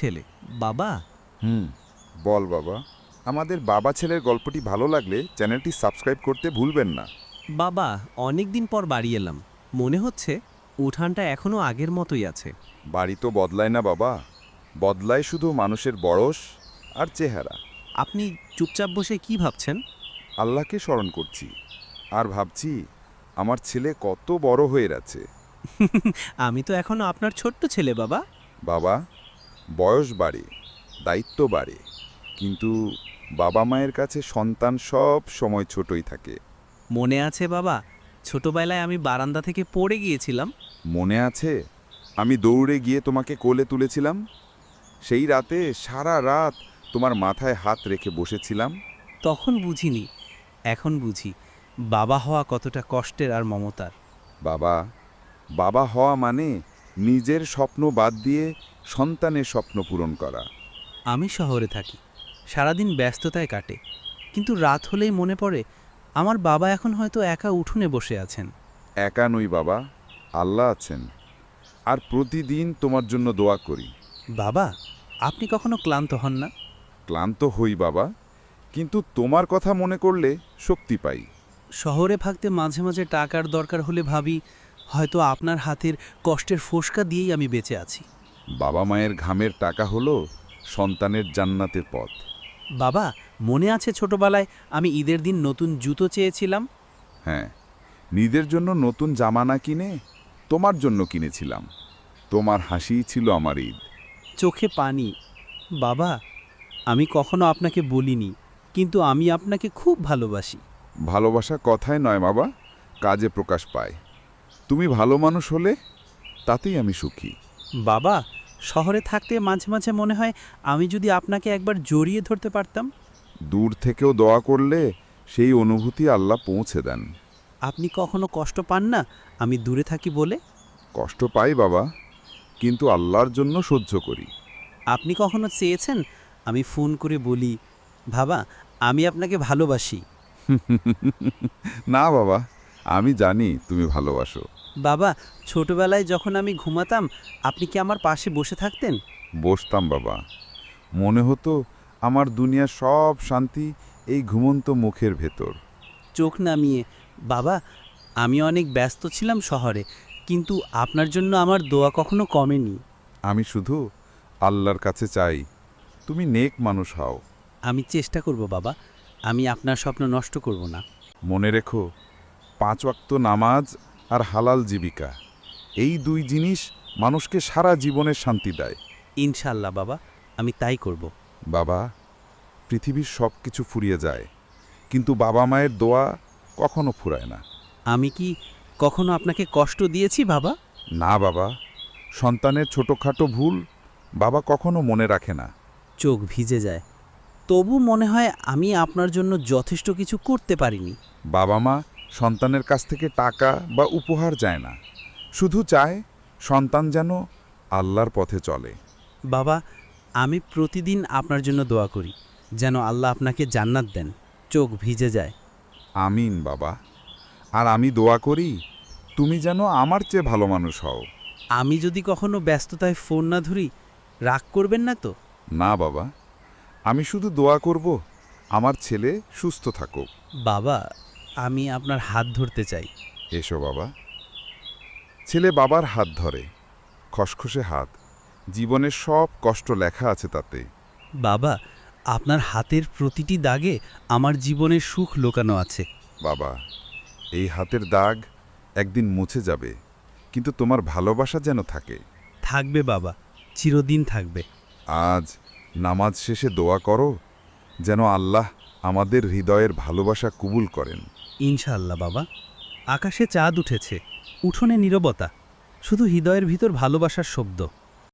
ছেলে। বাবা? হুম বল বাবা। আমাদের বাবা ছেলের গল্পটি ভালো লাগলে চ্যানেলটি সাবস্ক্রাইব করতে ভুলবেন না। বাবা অনেক দিন পর বাড়ি এলাম। মনে হচ্ছে উঠানটা এখনও আগের মতোই আছে। বাড়ি তো বদলায় না বাবা। বদলায় শুধু মানুষের বয়স আর চেহারা। আপনি চুপচাপ বসে কি ভাবছেন? আল্লাহকে স্মরণ করছি। আর ভাবছি আমার ছেলে কত বড় হয়ে আছে আমি তো এখনও আপনার ছোট্ট ছেলে বাবা। বাবা বয়স বাড়ে দায়িত্ব বাড়ে কিন্তু বাবা মায়ের কাছে সন্তান সব সময় ছোটই থাকে। মনে আছে বাবা? ছোটবেলায় আমি বারান্দা থেকে পড়ে গিয়েছিলাম। মনে আছে? আমি দৌড়ে গিয়ে তোমাকে কোলে তুলেছিলাম? সেই রাতে সারা রাত তোমার মাথায় হাত রেখে বসেছিলাম? তখন বুঝিনি এখন বুঝি। বাবা হওয়া কতটা কষ্টের আর মমতার। বাবা বাবা হওয়া মানে নিজের স্বপ্ন বাদ দিয়ে সন্তানের স্বপ্ন পূরণ করা। আমি শহরে থাকি সারাদিন ব্যস্ততায় কাটে কিন্তু রাত হলেই মনে পড়ে আমার বাবা এখন হয়তো একা উঠোনে বসে আছেন। একা নই বাবা আল্লাহ আছেন। আর প্রতিদিন তোমার জন্য দোয়া করি। বাবা আপনি কখনো ক্লান্ত হন না? ক্লান্ত হই বাবা কিন্তু তোমার কথা মনে করলে শক্তি পাই। শহরে থাকতে মাঝে মাঝে টাকার দরকার হলে ভাবি হয়তো আপনার হাতের কষ্টের ফোসকা দিয়েই আমি বেঁচে আছি। বাবা মায়ের ঘামের টাকা হলো সন্তানের জান্নাতের পথ। বাবা মনে আছে ছোটবেলায় আমি ঈদের দিন নতুন জুতো চেয়েছিলাম? হ্যাঁ নিজের জন্য নতুন জামা না কিনে তোমার জন্য কিনেছিলাম। তোমার হাসিই ছিল আমার ঈদ। চোখে পানি। বাবা আমি কখনো আপনাকে বলিনি কিন্তু আমি আপনাকে খুব ভালোবাসি। ভালোবাসা কথায় নয় বাবা কাজে প্রকাশ পায়। তুমি ভালো মানুষ হলে তাতেই আমি সুখী। বাবা শহরে থাকতে মাঝে মাঝে মনে হয় আমি যদি আপনাকে একবার জড়িয়ে ধরতে পারতাম। দূর থেকেও দোয়া করলে সেই অনুভূতি আল্লাহ পৌঁছে দেন। আপনি কখনো কষ্ট পান না আমি দূরে থাকি বলে? কষ্ট পাই বাবা কিন্তু আল্লাহর জন্য সহ্য করি। আপনি কখনো চেয়েছেন আমি ফোন করে বলি বাবা আমি আপনাকে ভালোবাসি। না বাবা আমি জানি তুমি ভালোবাসো। বাবা ছোটবেলায় যখন আমি ঘুমাতাম আপনি কি আমার পাশে বসে থাকতেন? বসতাম বাবা। মনে হতো আমার দুনিয়ার সব শান্তি এই ঘুমন্ত মুখের ভেতর। চোখ নামিয়ে বাবা আমি অনেক ব্যস্ত ছিলাম শহরে কিন্তু আপনার জন্য আমার দোয়া কখনো কমেনি। আমি শুধু আল্লাহর কাছে চাই তুমি নেক মানুষ হও। আমি চেষ্টা করব বাবা আমি আপনার স্বপ্ন নষ্ট করব না। মনে রেখো পাঁচ ওয়াক্ত নামাজ আর হালাল জীবিকা। এই দুই জিনিস মানুষকে সারা জীবনের শান্তি দেয়। ইনশাল্লাহ বাবা আমি তাই করব। বাবা পৃথিবীর সব কিছু ফুরিয়ে যায় কিন্তু বাবা মায়ের দোয়া কখনো ফুরায় না। আমি কি কখনো আপনাকে কষ্ট দিয়েছি বাবা? না বাবা সন্তানের ছোটোখাটো ভুল বাবা কখনো মনে রাখে না। চোখ ভিজে যায়। তবু মনে হয় আমি আপনার জন্য যথেষ্ট কিছু করতে পারিনি। বাবা মা সন্তানের কাছ থেকে টাকা বা উপহার যায় না। শুধু চায় সন্তান যেন আল্লাহর পথে চলে। বাবা আমি প্রতিদিন আপনার জন্য দোয়া করি যেন আল্লাহ আপনাকে জান্নাত দেন চোখ ভিজে যায়। আমিন বাবা। আর আমি দোয়া করি তুমি যেন আমার চেয়ে ভালো মানুষ হও। আমি যদি কখনো ব্যস্ততায় ফোন না ধরি রাগ করবেন না তো? না বাবা। আমি শুধু দোয়া করব আমার ছেলে সুস্থ থাকুক। বাবা আমি আপনার হাত ধরতে চাই। এসো বাবা। ছেলে বাবার হাত ধরে খসখসে হাত। জীবনের সব কষ্ট লেখা আছে তাতে। বাবা আপনার হাতের প্রতিটি দাগে আমার জীবনের সুখ লোকানো আছে। বাবা এই হাতের দাগ একদিন মুছে যাবে কিন্তু তোমার ভালোবাসা যেন থাকে। থাকবে বাবা চিরদিন থাকবে। আজ নামাজ শেষে দোয়া করো যেন আল্লাহ আমাদের হৃদয়ের ভালোবাসা কবুল করেন। ইনশাআল্লাহ বাবা। আকাশে চাঁদ উঠেছে, উঠোনে নীরবতা, শুধু হৃদয়ের ভিতর ভালোবাসার শব্দ।